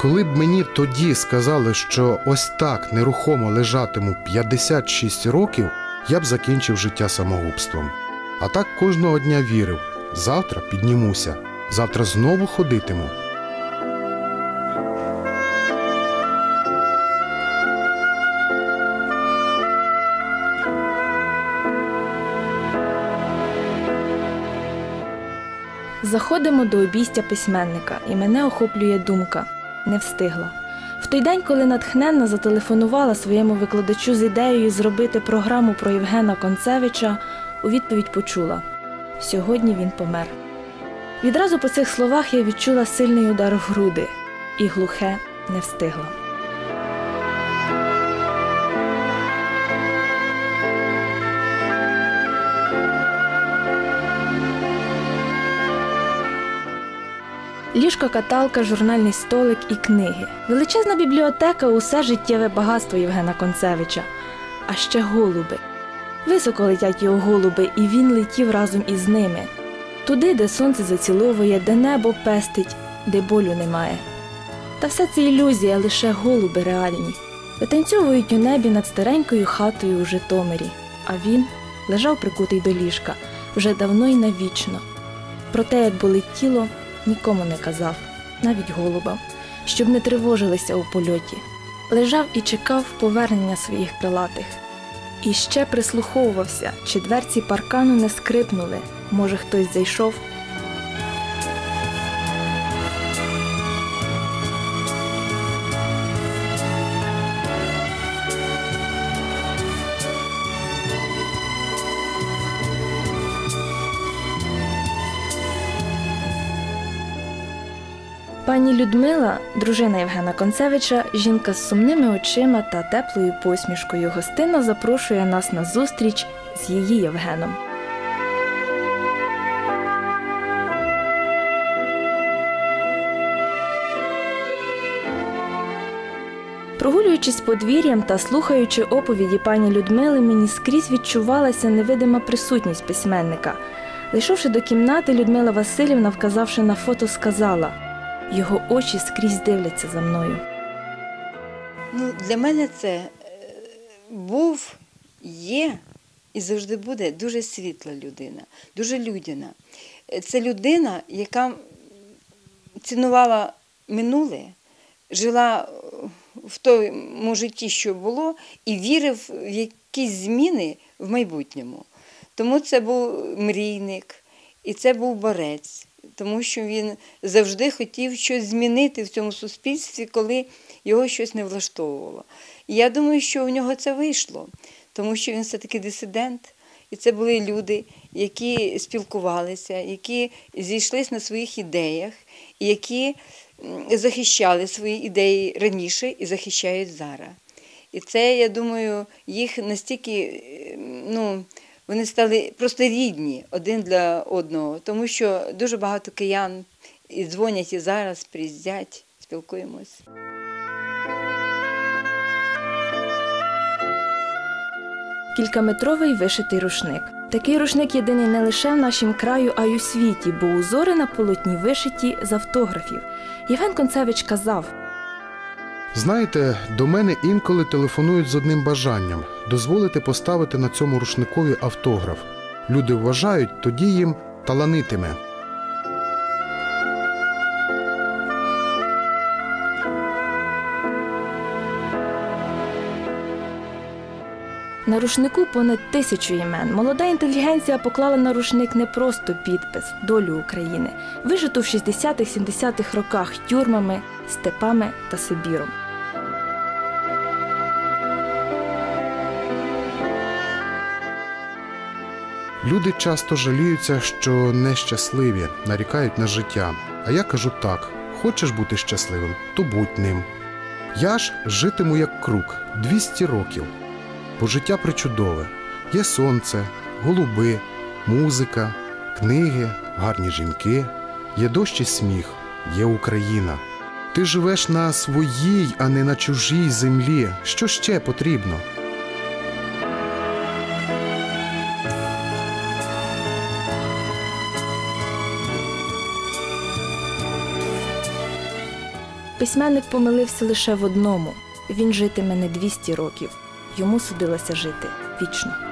Коли б мені тоді сказали, що ось так нерухомо лежатиму 56 років, я б закінчив життя самогубством. А так кожного дня вірив: завтра піднімуся, завтра знову ходитиму. Заходимо до обійстя письменника, і мене охоплює думка не встигла. В той день, коли натхненно зателефонувала своєму викладачу з ідеєю зробити програму про Євгена Концевича, у відповідь почула сьогодні він помер. Відразу по цих словах я відчула сильний удар в груди, і глухе не встигла. Ліжко, каталка, журнальний столик і книги. Величезна бібліотека усе життєве багатство Євгена Концевича. А ще голуби. Високо летять його голуби, і він летів разом із ними. Туди, де сонце заціловує, де небо пестить, де болю немає. Та все це ілюзія, лише голуби реальні. Витанцьовують у небі над старенькою хатою у Житомирі, а він лежав прикутий до ліжка вже давно й навічно. Про те, як болить тіло, нікому не казав, навіть голубам, щоб не тривожилися у польоті. Лежав і чекав повернення своїх крилатих. І ще прислуховувався, чи дверці паркану не скрипнули, може, хтось зайшов. Пані Людмила, дружина Євгена Концевича, жінка з сумними очима та теплою посмішкою, гостинно запрошує нас на зустріч з її Євгеном. Прогулюючись подвір'ям та слухаючи оповіді пані Людмили, мені скрізь відчувалася невидима присутність письменника. Зайшовши до кімнати, Людмила Васильівна, вказавши на фото, сказала його очі скрізь дивляться за мною. Ну, для мене це е, був, є і завжди буде дуже світла людина, дуже людяна. Е, Це людина, яка цінувала минуле, жила в тому житті, що було, і вірив в якісь зміни в майбутньому. Тому це був мрійник і це був борець, тому що він завжди хотів щось змінити в цьому суспільстві, коли його щось не влаштовувало. І я думаю, що у нього це вийшло, тому що він все-таки дисидент, і це були люди, які спілкувалися, які зійшлися на своїх ідеях, які захищали свої ідеї раніше і захищають зараз. І це, я думаю, їх настільки, ну, вони стали просто рідні один для одного, тому що дуже багато киян і дзвонять і зараз, приїздять, спілкуємось. Кількаметровий вишитий рушник. Такий рушник єдиний не лише в нашім краю, а й у світі, бо узори на полотні вишиті з автографів. Євген Концевич казав: Знаєте, до мене інколи телефонують з одним бажанням дозволити поставити на цьому рушникові автограф. Люди вважають, тоді їм таланитиме. На рушнику понад тисячу імен. Молода інтелігенція поклала на рушник не просто підпис, долю України, вижиту в 60-70-х роках тюрмами, степами та Сибіром. Люди часто жаліються, що нещасливі, нарікають на життя. А я кажу так: хочеш бути щасливим, то будь ним. Я ж житиму як круг 200 років, бо життя причудове. Є сонце, голуби, музика, книги, гарні жінки, є дощ і сміх, є Україна. Ти живеш на своїй, а не на чужій землі. Що ще потрібно? Письменник помилився лише в одному: він житиме не 200 років, йому судилося жити вічно.